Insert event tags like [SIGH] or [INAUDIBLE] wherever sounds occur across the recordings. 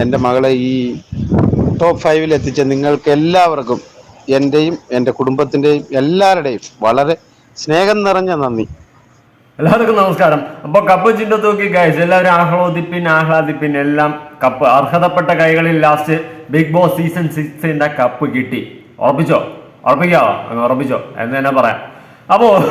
എന്റെ മകളെ ഈ ടോപ്പ് ഫൈവിൽ എത്തിച്ച നിങ്ങൾക്ക് എല്ലാവർക്കും എന്റെയും എന്റെ കുടുംബത്തിന്റെയും എല്ലാവരുടെയും വളരെ സ്നേഹം നിറഞ്ഞ നന്ദി. എല്ലാവർക്കും നമസ്കാരം. അപ്പൊ കപ്പ് ചിന്ത തൂക്കി എല്ലാവരും ആഹ്ലാദിപ്പിൻ ആഹ്ലാദിപ്പിൻ. എല്ലാം കപ്പ് അർഹതപ്പെട്ട കൈകളിൽ ലാസ്റ്റ് ബിഗ് ബോസ് സീസൺ സിക്സിന്റെ കപ്പ് കിട്ടി. ഉറപ്പിച്ചോ? ഉറപ്പിക്കാവോ? അങ്ങ് ഉറപ്പിച്ചോ? എന്ന് തന്നെ പറയാം. അപ്പോ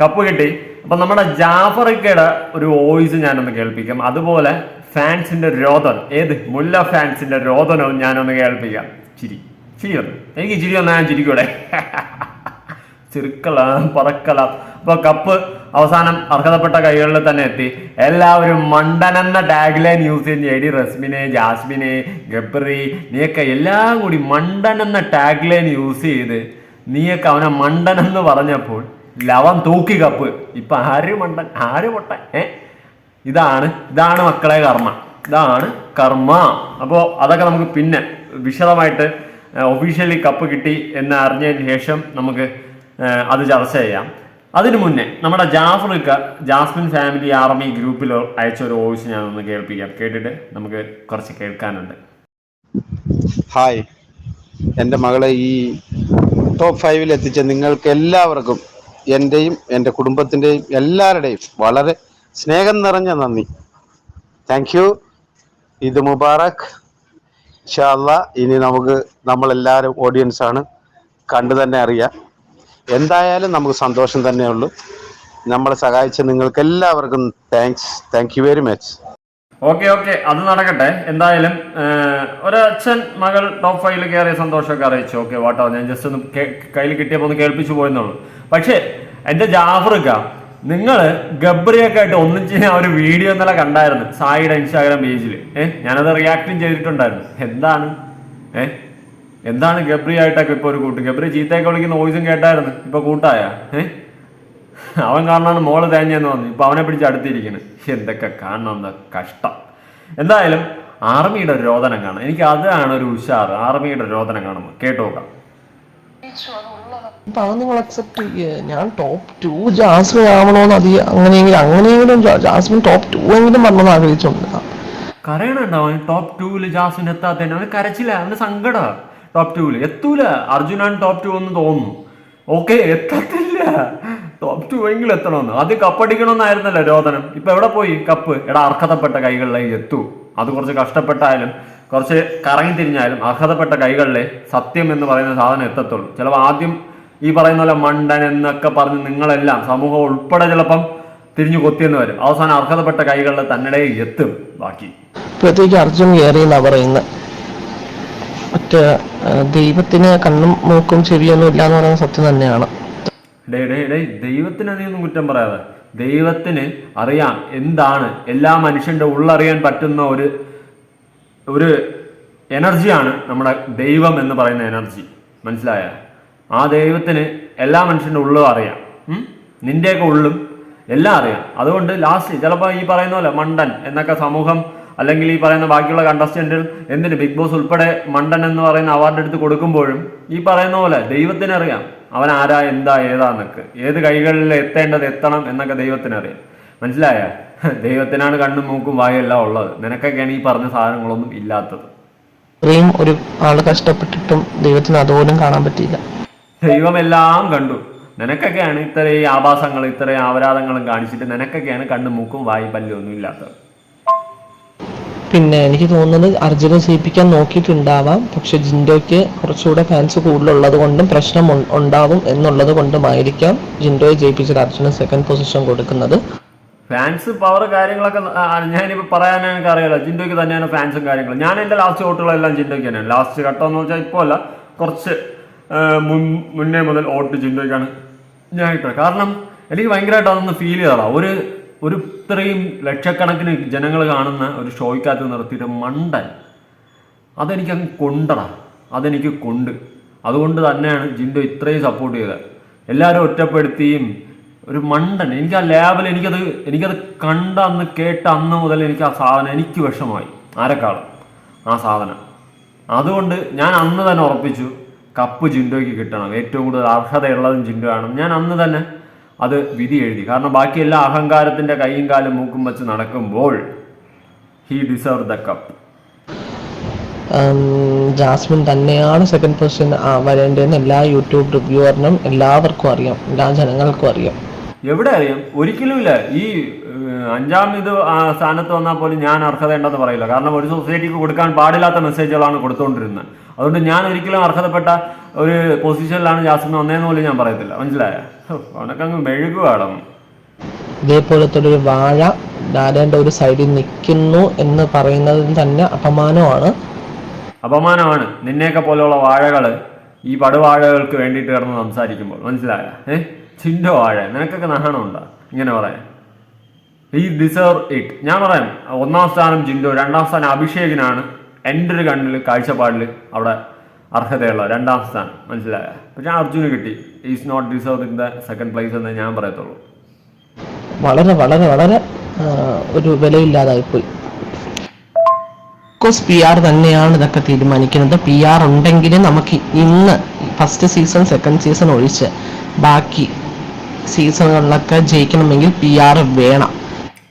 കപ്പ് കിട്ടി. അപ്പൊ നമ്മുടെ ജാഫറിക്കയുടെ ഒരു വോയിസ് ഞാനൊന്ന് കേൾപ്പിക്കാം. അതുപോലെ ഫാൻസിന്റെ രോദനം. ഏത്? മുല്ല ഫാൻസിന്റെ രോദനവും ഞാനൊന്ന് കേൾപ്പിക്കാം. ചിരി. ചിരി വന്നു എനിക്ക് ചിരി വന്നാൽ ഞാൻ ചിരിക്കൂടെ? [LAUGHS] ചെറുക്കള പറക്കള അപ്പൊ കപ്പ് അവസാനം അർഹതപ്പെട്ട കൈകളിൽ തന്നെ എത്തി. എല്ലാവരും മണ്ടനെന്ന ടാഗ് ലൈൻ യൂസ് ചെയ്യുന്ന എഡി റസ്മിനെ ജാസ്മിനെ ഗബ്രി നീയൊക്കെ എല്ലാം കൂടി മണ്ടനെന്ന ടാഗ് ലൈൻ യൂസ് ചെയ്ത് നീയൊക്കെ അവനെ മണ്ടനെന്ന് പറഞ്ഞപ്പോൾ ലവൻ തൂക്കി കപ്പ്. ഇപ്പൊ ആര് മണ്ടൻ? ആര് പൊട്ടൻ? ഏ? ഇതാണ് ഇതാണ് മക്കളെ കർമ്മ. ഇതാണ് കർമ്മ. അപ്പോൾ അതൊക്കെ നമുക്ക് പിന്നെ വിശദമായിട്ട് ഒഫീഷ്യലി കപ്പ് കിട്ടി എന്ന് അറിഞ്ഞതിന് ശേഷം നമുക്ക് അത് ചർച്ച ചെയ്യാം. അതിനു മുന്നേ നമ്മുടെ ജാഫ്രിക്ക ജാസ്മിൻ ഫാമിലി ആർമി ഗ്രൂപ്പിൽ അയച്ച ഒരു വോയിസ് ഞാൻ ഒന്ന് കേൾപ്പിക്കാം. കേട്ടിട്ട് നമുക്ക് കുറച്ച് കേൾക്കാനുണ്ട്. ഹായ്. എന്റെ മകളെ ഈ ടോപ്പ് ഫൈവിൽ എത്തിച്ച നിങ്ങൾക്ക് എല്ലാവർക്കും എന്റെയും എന്റെ കുടുംബത്തിന്റെയും എല്ലാവരുടെയും വളരെ സ്നേഹം നിറഞ്ഞ നന്ദി. താങ്ക് യു ഇത് മുബാറക്. ഷാള്ള ഇനി നമുക്ക് നമ്മളെല്ലാവരും ഓഡിയൻസാണ് കണ്ടു തന്നെ അറിയാം. എന്തായാലും നമുക്ക് സന്തോഷം തന്നെയുള്ളൂ നമ്മളെ സഹായിച്ച നിങ്ങൾക്ക് എല്ലാവർക്കും thanks thank you very much okay okay അത് നടക്കട്ടെ. എന്തായാലും ഒരു ഒരച്ഛൻ മകൾ ടോപ്പ് ഫൈവിൽ കയറിയ സന്തോഷമൊക്കെ അറിയിച്ചു. ഓക്കെ വാട്ടോ. ഞാൻ ജസ്റ്റ് ഒന്ന് കയ്യിൽ കിട്ടിയപ്പോൾ ഒന്ന് കേൾപ്പിച്ചു പോയെന്നുള്ളൂ പക്ഷേ എന്റെ ജാഫറിക്ക നിങ്ങൾ ഗബ്രിയൊക്കെ ആയിട്ട് ഒന്നിച്ച് ഞാൻ ഒരു വീഡിയോ എന്നല്ല കണ്ടായിരുന്നു സായിയുടെ ഇൻസ്റ്റാഗ്രാം പേജിൽ ഏഹ് ഞാനത് റിയാക്റ്റും ചെയ്തിട്ടുണ്ടായിരുന്നു. എന്താണ്? ഏഹ് എന്താണ് ഗബ്രി ആയിട്ടൊക്കെ ഇപ്പോൾ ഒരു കൂട്ട്? ഗബ്രി ചീത്തയൊക്കെ വിളിക്കുന്ന വോയിസും കേട്ടായിരുന്നു. ഇപ്പൊ കൂട്ടായ? ഏഹ് അവൻ കാരണമാണ് മോൾ തേഞ്ഞെന്ന് പറഞ്ഞു. ഇപ്പൊ അവനെ പിടിച്ച് അടുത്തിരിക്കുന്നത് എന്തൊക്കെ കാണണം കഷ്ടം. എന്തായാലും ആർമിയുടെ ഒരു രോദനം കാണാം എനിക്ക് അതാണ് ഒരു ഉഷാർ ആർമിയുടെ രോദനം കാണുമ്പോൾ കേട്ടു നോക്കാം അപ്പൊ അത് നിങ്ങൾ അക്സെപ്റ്റ് ചെയ്യേ. ഞാൻ ടോപ്പ് ടു ജാസ്മിൻ ആവണോന്ന് അതി അങ്ങനെയെങ്കിലും അങ്ങനെയെങ്കിലും ജാസ്മിൻ ടോപ്പ് ടു എങ്കിലും വരണമെന്ന് ആഗ്രഹിച്ചോണ്ട്. കരയണുണ്ടാവും. ടോപ്പ് ടൂവിൽ ജാസ്മിൻ എത്താത്തന്നെ അവന് കരച്ചില്ല. അവന് സങ്കട. ടോപ്പ് ടൂവിൽ എത്തൂല. അർജുനാണ് ടോപ്പ് ടു എന്ന് തോന്നുന്നു. ഓക്കെ എത്തത്തില്ല. ടോപ്പ് ടു എങ്കിലും എത്തണമെന്ന്. അത് കപ്പടിക്കണമെന്നായിരുന്നല്ലോ രോദനം. ഇപ്പൊ എവിടെ പോയി? കപ്പ് എടാ അർഹതപ്പെട്ട കൈകളിലേക്ക് എത്തൂ. അത് കുറച്ച് കഷ്ടപ്പെട്ടായാലും കുറച്ച് കറങ്ങി തിരിഞ്ഞാലും അർഹതപ്പെട്ട കൈകളിലെ സത്യം എന്ന് പറയുന്ന സാധനം എത്തത്തുള്ളൂ. ചിലപ്പോൾ ആദ്യം ഈ പറയുന്ന പോലെ മണ്ടൻ എന്നൊക്കെ പറഞ്ഞ് നിങ്ങളെല്ലാം സമൂഹം ഉൾപ്പെടെ ചിലപ്പം തിരിഞ്ഞു കൊത്തിയെന്ന് വരും. അവസാനം അർഹതപ്പെട്ട കൈകളിൽ തന്നിടെ എത്തും. ബാക്കി. ഇപ്പോഴത്തേക്ക് അർജുൻ കയറി എന്നാ പറയുന്നത് മറ്റേ ദൈവത്തിന് കണ്ണും മൂക്കും ചെവിയൊന്നും ഇല്ല എന്ന് പറയുന്ന സത്യം തന്നെയാണ്. ഡേ ഡേ ഡേ ദൈവത്തിന് അധികം കുറ്റം പറയാതെ. ദൈവത്തിന് അറിയാം എന്താണ് എല്ലാ മനുഷ്യന്റെ ഉള്ളറിയാൻ പറ്റുന്ന ഒരു ഒരു എനർജിയാണ് നമ്മുടെ ദൈവം എന്ന് പറയുന്ന എനർജി. മനസ്സിലായ? ആ ദൈവത്തിന് എല്ലാ മനുഷ്യന്റെ ഉള്ളും അറിയാം? നിന്റെയൊക്കെ ഉള്ളും എല്ലാം അറിയാം. അതുകൊണ്ട് ലാസ്റ്റ് ചിലപ്പോൾ ഈ പറയുന്ന പോലെ മണ്ടൻ എന്നൊക്കെ സമൂഹം അല്ലെങ്കിൽ ഈ പറയുന്ന ബാക്കിയുള്ള കണ്ടസ്റ്റന്റുകൾ എന്തിന് ബിഗ് ബോസ് ഉൾപ്പെടെ മണ്ടൻ എന്ന് പറയുന്ന അവാർഡ് എടുത്ത് കൊടുക്കുമ്പോഴും ഈ പറയുന്ന പോലെ ദൈവത്തിന് അറിയാം. അവൻ ആരാ എന്താ ഏതാന്നൊക്കെ ഏത് കൈകളിൽ എത്തേണ്ടത് എത്തണം എന്നൊക്കെ ദൈവത്തിനറിയാം മനസ്സിലായ? ദൈവത്തിനാണ് കണ്ണും മൂക്കും വായും എല്ലാം ഉള്ളത്. നിനക്കൊക്കെയാണ് ഈ പറഞ്ഞ സാധനങ്ങളൊന്നും ഇല്ലാത്തത്. ഇത്രയും ഒരു ആൾ കഷ്ടപ്പെട്ടിട്ടും ദൈവത്തിന് അതുപോലും കാണാൻ പറ്റിയില്ല. ദൈവമെല്ലാം കണ്ടു. നിനക്കൊക്കെയാണ് ഇത്രയും ആഭാസങ്ങൾ ഇത്രയും അപരാധങ്ങളും കാണിച്ചിട്ട് നിനക്കൊക്കെയാണ് കണ്ണും മൂക്കും വായും പല്ലും ഒന്നും ഇല്ലാത്തത്. പിന്നെ എനിക്ക് തോന്നുന്നത് അർജുനെ ജയിപ്പിക്കാൻ നോക്കിയിട്ടുണ്ടാവാം. പക്ഷെ ജിൻഡോയ്ക്ക് കുറച്ചുകൂടെ ഫാൻസ് കൂടുതലുള്ളത് കൊണ്ടും പ്രശ്നം ഉണ്ടാവും എന്നുള്ളത് കൊണ്ടുമായിരിക്കാം ജിൻഡോയെ ജയിപ്പിച്ചിട്ട് അർജുന് സെക്കൻഡ് പൊസിഷൻ കൊടുക്കുന്നത്. ഫാൻസ് പവർ കാര്യങ്ങളൊക്കെ ഞാനിപ്പോൾ ഞാനിപ്പോ പറയാൻ എനിക്ക് അറിയാലോ ജിൻഡോയ്ക്ക് തന്നെയാണ് ഫാൻസും കാര്യങ്ങളും. ഞാൻ എന്റെ ലാസ്റ്റ് വോട്ടുകളെല്ലാം ജിൻഡോയ്ക്ക് തന്നെയാണ്. ലാസ്റ്റ് ഘട്ടം എന്ന് വെച്ചാൽ ഇപ്പോൾ അല്ല കുറച്ച് മുൻ മുന്നേ മുതൽ വോട്ട് ജിൻഡോയ്ക്കാണ് ഞാൻ ഇട്ടത്. കാരണം എനിക്ക് ഭയങ്കരമായിട്ട് അതൊന്ന് ഫീൽ ചെയ്തതാ ഒരു ഒരു ഇത്രയും ലക്ഷക്കണക്കിന് ജനങ്ങൾ കാണുന്ന ഒരു ഷോയ്ക്കകത്ത് നിർത്തിയിട്ട് മണ്ടൻ. അതെനിക്ക് അങ്ങ് കൊണ്ടടാ. അതെനിക്ക് കൊണ്ട്. അതുകൊണ്ട് തന്നെയാണ് ജിൻഡോ ഇത്രയും സപ്പോർട്ട് ചെയ്തത്. എല്ലാവരും ഒറ്റപ്പെടുത്തിയും ഒരു മണ്ടൻ. എനിക്ക് ആ ലേബൽ എനിക്കത് എനിക്കത് കണ്ട അന്ന് കേട്ട അന്ന് മുതൽ എനിക്ക് ആ സാധനം എനിക്ക് വിഷമമായി. ആരെക്കാളും? ആ സാധനം. അതുകൊണ്ട് ഞാൻ അന്ന് തന്നെ ഉറപ്പിച്ചു കപ്പ് ജിൻഡോയ്ക്ക് കിട്ടണം. ഏറ്റവും കൂടുതൽ അർഹതയുള്ളതും ജിൻഡോ ആണ് ഞാൻ അന്ന് തന്നെ അത് വിധി എഴുതി. കാരണം ബാക്കി എല്ലാ അഹങ്കാരത്തിന്റെ കൈയും കാലും മൂക്കും വെച്ച് നടക്കുമ്പോൾ he deserve the cup Jasmine തന്നെയാണ് സെക്കൻഡ് പൊസിഷൻ വരേണ്ടതെന്ന് എല്ലാ യൂട്യൂബ് റിവ്യൂവറിനും എല്ലാവർക്കും അറിയാം എല്ലാ ജനങ്ങൾക്കും അറിയാം. എവിടെ അറിയാം? ഒരിക്കലുമില്ല ഈ അഞ്ചാം ഇത് ആ സ്ഥാനത്ത് വന്നാൽ പോലും ഞാൻ അർഹതയുണ്ടെന്ന് പറയില്ല. കാരണം ഒരു സൊസൈറ്റിക്ക് കൊടുക്കാൻ പാടില്ലാത്ത മെസ്സേജുകളാണ് കൊടുത്തുകൊണ്ടിരുന്നത്. അതുകൊണ്ട് ഞാൻ ഒരിക്കലും അർഹതപ്പെട്ട ഒരു പൊസിഷനിലാണ് ജാസ്മിൻ വന്നതെന്ന് പോലും ഞാൻ പറയത്തില്ല. മനസ്സിലായ? അവനൊക്കെ അങ്ങ് മെഴുകുവാടം ഇതേപോലത്തെ ഒരു വാഴ ഡാഡേന്റെ ഒരു സൈഡിൽ നിൽക്കുന്നു എന്ന് പറയുന്നതിൽ തന്നെ അപമാനമാണ്. അപമാനമാണ്. നിന്നെയൊക്കെ പോലെയുള്ള വാഴകൾ ഈ പടുവാഴകൾക്ക് വേണ്ടിയിട്ട് കിടന്ന് സംസാരിക്കുമ്പോൾ. മനസ്സിലായ? ഏ ചിന്തോ വാഴ നിനക്കൊക്കെ നഹണമുണ്ടോ ഇങ്ങനെ പറയാൻ. ഈ ഡിസേർവ് ഇറ്റ് ഞാൻ പറയാം ഒന്നാം സ്ഥാനം ജിൻഡോ രണ്ടാം സ്ഥാനം അഭിഷേകിനാണ്. എന്റെ ഒരു കണ്ണിൽ കാഴ്ചപ്പാടിൽ അവിടെ അർഹതയുള്ള രണ്ടാം സ്ഥാനം. മനസ്സിലായ? പക്ഷെ അർജുന് കിട്ടി. Is not deserve in the second place എന്ന് ഞാൻ പറയത്തുള്ളൂ. വളരെ വളരെ വളരെ ഒരു വിലയില്ലാതായിപ്പോയി കോഴ്സ് പി ആർ തന്നെയാണ് ഇതൊക്കെ തീരുമാനിക്കുന്നത്. പി ആർ ഉണ്ടെങ്കിൽ നമുക്ക് ഇന്ന് ഫസ്റ്റ് സീസൺ സെക്കൻഡ് സീസൺ ഒഴിച്ച് ബാക്കി സീസണുകളിലൊക്കെ ജയിക്കണമെങ്കിൽ പി ആർ വേണം.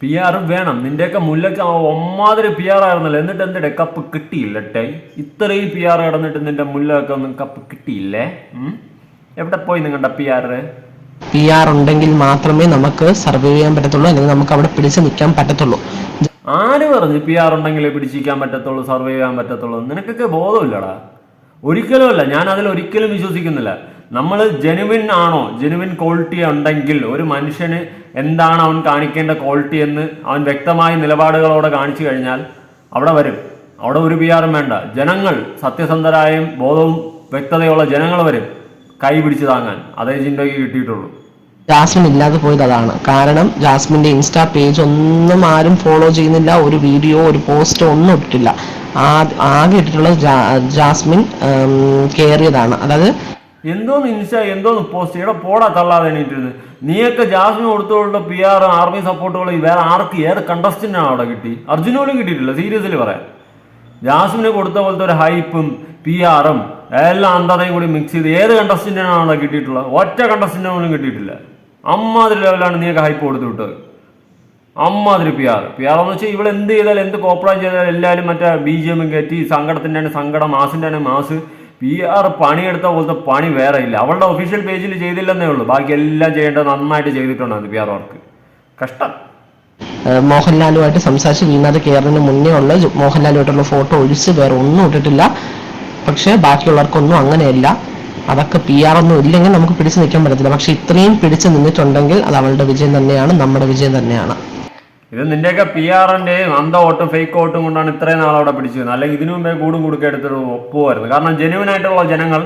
പി ആർ വേണം. നിന്റെയൊക്കെ മുല്ലക്ക് ഒമ്മാതിരി പി ആർ ആയിരുന്നല്ലോ. എന്നിട്ട് എന്തിടെ? കപ്പ് കിട്ടിയില്ല ടേ ഇത്രയും പി ആർ കിടന്നിട്ട് നിന്റെ മുല്ലൊക്കെ ഒന്നും കപ്പ് കിട്ടിയില്ലേ? എവിടെ പോയി നിങ്ങളുടെ പി ആർ പി ആർ ഉണ്ടെങ്കിൽ മാത്രമേ നമുക്ക് സർവൈവ് ചെയ്യാൻ പറ്റത്തുള്ളൂ. അല്ലെങ്കിൽ നമുക്ക് അവിടെ പിടിച്ചു നിൽക്കാൻ പറ്റത്തുള്ളൂ. ആര് പറഞ്ഞു പി ആർ ഉണ്ടെങ്കിലേ പിടിച്ചിരിക്കാൻ പറ്റത്തുള്ളൂ സർവൈവ് ചെയ്യാൻ പറ്റത്തുള്ളൂ? നിനക്കൊക്കെ ബോധമില്ലടാ. ഒരിക്കലും അല്ല ഞാൻ അതിൽ ഒരിക്കലും വിശ്വസിക്കുന്നില്ല. നമ്മൾ ജെനുവിൻ ആണോ? ജെനുവിൻ ക്വാളിറ്റി ഉണ്ടെങ്കിൽ ഒരു മനുഷ്യന് എന്താണ് അവൻ കാണിക്കേണ്ട ക്വാളിറ്റി എന്ന് അവൻ വ്യക്തമായ നിലപാടുകളോടെ കാണിച്ചു കഴിഞ്ഞാൽ അവിടെ വരും. അവിടെ ഒരു പിയാറും വേണ്ട. ജനങ്ങൾ സത്യസന്ധരായും ബോധവും വ്യക്തതയുള്ള ജനങ്ങൾ വരും കൈ പിടിച്ചു താങ്ങാൻ. അതേ ചിന്തയ്ക്ക് കിട്ടിയിട്ടുള്ളൂ. ജാസ്മിൻ ഇല്ലാതെ പോയത് അതാണ്. കാരണം ജാസ്മിന്റെ ഇൻസ്റ്റാ പേജ് ഒന്നും ആരും ഫോളോ ചെയ്യുന്നില്ല. ഒരു വീഡിയോ ഒരു പോസ്റ്റ് ഒന്നും ഇട്ടിട്ടില്ല. ആകെ ഇട്ടിട്ടുള്ളത് ജാസ്മിൻ കയറിയതാണ് അതായത് എന്തോന്ന് ഇൻസ എന്തോന്ന് പോസ്റ്റ്? ഇവിടെ പോടാ തള്ളാതെ എണീറ്റിരുന്ന്. നീയൊക്കെ ജാസ്മിൻ കൊടുത്തോളുടെ പി ആർ ആർമി സപ്പോർട്ടുകൾ വേറെ ആർക്ക് ഏത് കണ്ടസ്റ്റന്റാണ് അവിടെ കിട്ടി? അർജുനോലും കിട്ടിയിട്ടില്ല സീരിയസിൽ പറയാം. ജാസ്മിന് കൊടുത്ത പോലത്തെ ഒരു ഹൈപ്പും പി ആറും എല്ലാം അന്തതയും കൂടി മിക്സ് ചെയ്ത് ഏത് കണ്ടസ്റ്റന്റിനാണ് അവിടെ കിട്ടിയിട്ടുള്ളത്? ഒറ്റ കണ്ടസ്റ്റന്റ് പോലും കിട്ടിയിട്ടില്ല. അമ്മാതിരി ലെവലാണ് നീയൊക്കെ ഹൈപ്പ് കൊടുത്തു വിട്ടത്. അമ്മാതിരി പി ആർ പി ആർ എന്ന് വെച്ചാൽ ഇവിടെ എന്ത് ചെയ്താലും എന്ത് കോപ്പറേറ്റ് ചെയ്താലും എല്ലാവരും മറ്റേ ബി ജി എമ്മും കയറ്റി സങ്കടത്തിന്റെ ആണ് സങ്കടം മാസിന്റെ ആണ് മാസ് പി ആർ പണിയെടുത്ത പോലത്തെ പണി വേറെ ഇല്ല. അവളുടെ ഒഫീഷ്യൽ പേജിൽ ചെയ്തില്ലെന്നേ ഉള്ളൂ. ബാക്കി എല്ലാം ചെയ്യേണ്ടത് നന്നായിട്ട് ചെയ്തിട്ടുണ്ടായിരുന്നു പി ആർ വർക്ക് കഷ്ടം. മോഹൻലാലുമായിട്ട് സംസാരിച്ച് വീണത് കയറുന്നതിന് മുന്നേ ഉള്ള മോഹൻലാലുമായിട്ടുള്ള ഫോട്ടോ ഒഴിച്ച് വേറെ ഒന്നും ഇട്ടിട്ടില്ല. പക്ഷേ ബാക്കിയുള്ളവർക്കൊന്നും അങ്ങനെയല്ല. അതൊക്കെ പി ആർ ഒന്നും ഇല്ലെങ്കിൽ നമുക്ക് പിടിച്ചു നിൽക്കാൻ പറ്റത്തില്ല. പക്ഷെ ഇത്രയും പിടിച്ചു നിന്നിട്ടുണ്ടെങ്കിൽ അത് അവളുടെ വിജയം തന്നെയാണ് നമ്മുടെ വിജയം തന്നെയാണ്. ഇത് നിന്റെയൊക്കെ പി ആറിന്റെയും അന്ധ വോട്ടും ഫേക്ക് വോട്ടും കൊണ്ടാണ് ഇത്രയും നാൾ അവിടെ പിടിച്ചിരുന്നത് അല്ലെങ്കിൽ ഇതിനു മുമ്പേ കൂടും കുടുക്കെ എടുത്തിട്ട് ഒപ്പുമായിരുന്നു. കാരണം ജെനുവൻ ആയിട്ടുള്ള ജനങ്ങൾ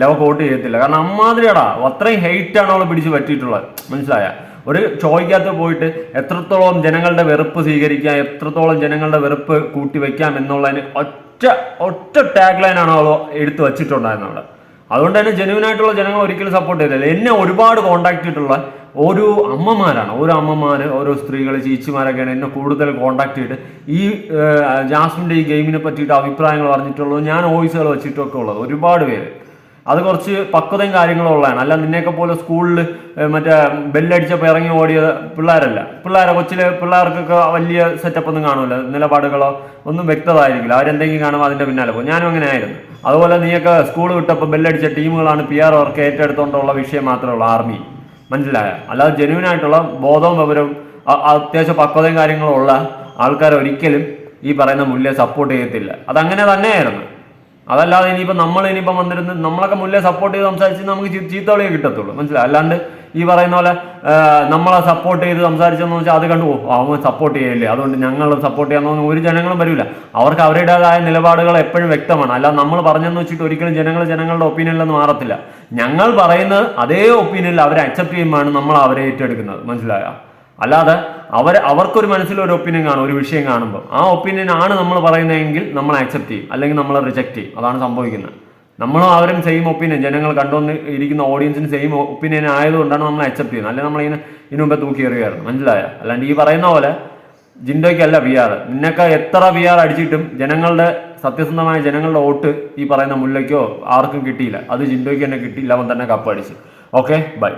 ലവക്ക് വോട്ട് ചെയ്യത്തില്ല. കാരണം അമ്മാതിരിയടാ. അത്രയും ഹെയ്റ്റ് ആണ് അവൾ പിടിച്ച് പറ്റിയിട്ടുള്ളത്. മനസ്സിലായ? ഒരു ചോദിക്കാത്ത പോയിട്ട് എത്രത്തോളം ജനങ്ങളുടെ വെറുപ്പ് സ്വീകരിക്കാം എത്രത്തോളം ജനങ്ങളുടെ വെറുപ്പ് കൂട്ടി വെക്കാം എന്നുള്ളതിന് ഒറ്റ ഒറ്റ ടാഗ് ലൈനാണ് അവൾ എടുത്തു വച്ചിട്ടുണ്ടായിരുന്നത് അവിടെ. അതുകൊണ്ട് തന്നെ ജെനുവൻ ആയിട്ടുള്ള ജനങ്ങൾ ഒരിക്കലും സപ്പോർട്ട് ചെയ്തില്ല. എന്നെ ഒരുപാട് കോണ്ടാക്ട് ചെയ്തിട്ടുള്ള ഓരോ അമ്മമാരാണ്. ഓരോ അമ്മമാർ ഓരോ സ്ത്രീകൾ ചേച്ചിമാരൊക്കെയാണ് എന്നെ കൂടുതൽ കോണ്ടാക്ട് ചെയ്തിട്ട് ഈ ജാസ്മിന്റെ ഈ ഗെയിമിനെ പറ്റിയിട്ട് അഭിപ്രായങ്ങൾ പറഞ്ഞിട്ടുള്ളത് ഞാൻ വോയിസുകൾ വെച്ചിട്ടൊക്കെ ഉള്ളത്. ഒരുപാട് പേര്. അത് കുറച്ച് പക്വതയും കാര്യങ്ങളും ഉള്ളതാണ്. അല്ല നിന്നെയൊക്കെ പോലെ സ്കൂളിൽ മറ്റേ ബെല്ലടിച്ചപ്പോൾ ഇറങ്ങി ഓടിയ പിള്ളേരല്ല. പിള്ളേരെ കൊച്ചിലെ പിള്ളേർക്കൊക്കെ വലിയ സെറ്റപ്പ് ഒന്നും കാണുമല്ല നിലപാടുകളോ ഒന്നും വ്യക്തമായിരിക്കില്ല. അവരെന്തെങ്കിലും കാണുമ്പോൾ അതിന്റെ പിന്നാലെ പോകും. ഞാനും അങ്ങനെ ആയിരുന്നു. അതുപോലെ നീയൊക്കെ സ്കൂൾ വിട്ടപ്പോൾ ബെല്ലടിച്ച ടീമുകളാണ് പി ആർ വർക്ക് ഏറ്റെടുത്തോണ്ടുള്ള വിഷയം മാത്രമേ ഉള്ളൂ ആർമി. മനസ്സിലായ? അല്ലാതെ ജെനുവിൻ ആയിട്ടുള്ള ബോധവും വിവരവും അത്യാവശ്യം പക്വതയും കാര്യങ്ങളും ഉള്ള ആൾക്കാർ ഒരിക്കലും ഈ പറയുന്ന മുല്ലെ സപ്പോർട്ട് ചെയ്യത്തില്ല. അതങ്ങനെ തന്നെയായിരുന്നു. അതല്ലാതെ ഇനിയിപ്പോൾ നമ്മൾ ഇനിയിപ്പോൾ വന്നിരുന്ന് നമ്മളൊക്കെ മുല്ലേ സപ്പോർട്ട് ചെയ്ത് സംസാരിച്ച് നമുക്ക് ചീത്തവളിയെ കിട്ടത്തുള്ളൂ. മനസ്സിലായി? അല്ലാണ്ട് ഈ പറയുന്ന പോലെ നമ്മളെ സപ്പോർട്ട് ചെയ്ത് സംസാരിച്ചെന്ന് വെച്ചാൽ അത് കണ്ടു പോകും അവൻ സപ്പോർട്ട് ചെയ്യില്ലേ? അതുകൊണ്ട് ഞങ്ങൾ സപ്പോർട്ട് ചെയ്യാമെന്ന് ഒരു ജനങ്ങളും വരില്ല അവർക്ക് അവരുടേതായ നിലപാടുകൾ എപ്പോഴും വ്യക്തമാണ്. അല്ലാതെ നമ്മൾ പറഞ്ഞെന്ന് വെച്ചിട്ട് ഒരിക്കലും ജനങ്ങൾ ജനങ്ങളുടെ ഒപ്പീനിയനിലൊന്നും മാറത്തില്ല. ഞങ്ങൾ പറയുന്നത് അതേ ഒപ്പീനിയനിൽ അവരെ അക്സെപ്റ്റ് ചെയ്യുമ്പോഴാണ് നമ്മൾ അവരെ ഏറ്റെടുക്കുന്നത്. മനസ്സിലായോ? അല്ലാതെ അവർ അവർക്കൊരു മനസ്സിൽ ഒരു ഒപ്പീനിയൻ കാണും ഒരു വിഷയം കാണുമ്പോൾ ആ ഒപ്പീനിയൻ ആണ് നമ്മൾ പറയുന്നതെങ്കിൽ നമ്മൾ ആക്സെപ്റ്റ് ചെയ്യും അല്ലെങ്കിൽ നമ്മൾ റിജക്റ്റ് ചെയ്യും. അതാണ് സംഭവിക്കുന്നത്. നമ്മളും അവരും സെയിം ഒപ്പീനിയൻ ജനങ്ങൾ കണ്ടുവന്ന് ഇരിക്കുന്ന ഓഡിയൻസിന് സെയിം ഒപ്പീനിയൻ ആയതുകൊണ്ടാണ് നമ്മൾ അക്സെപ്റ്റ് ചെയ്യുന്നത്. അല്ലെങ്കിൽ നമ്മൾ ഇതിന് ഇതിനു തൂക്കി എറിയായിരുന്നു മനസ്സിലായ? അല്ലാണ്ട് ഈ പറയുന്ന പോലെ ജിൻഡോയ്ക്കല്ല വി ആർ നിന്നൊക്കെ എത്ര വി ആർ അടിച്ചിട്ടും ജനങ്ങളുടെ സത്യസന്ധമായ ജനങ്ങളുടെ വോട്ട് ഈ പറയുന്ന മുല്ലയ്ക്കോ ആർക്കും കിട്ടിയില്ല. അത് ജിൻഡോയ്ക്ക് തന്നെ കിട്ടിയില്ല. അവൻ തന്നെ കപ്പ് അടിച്ച്. Okay bye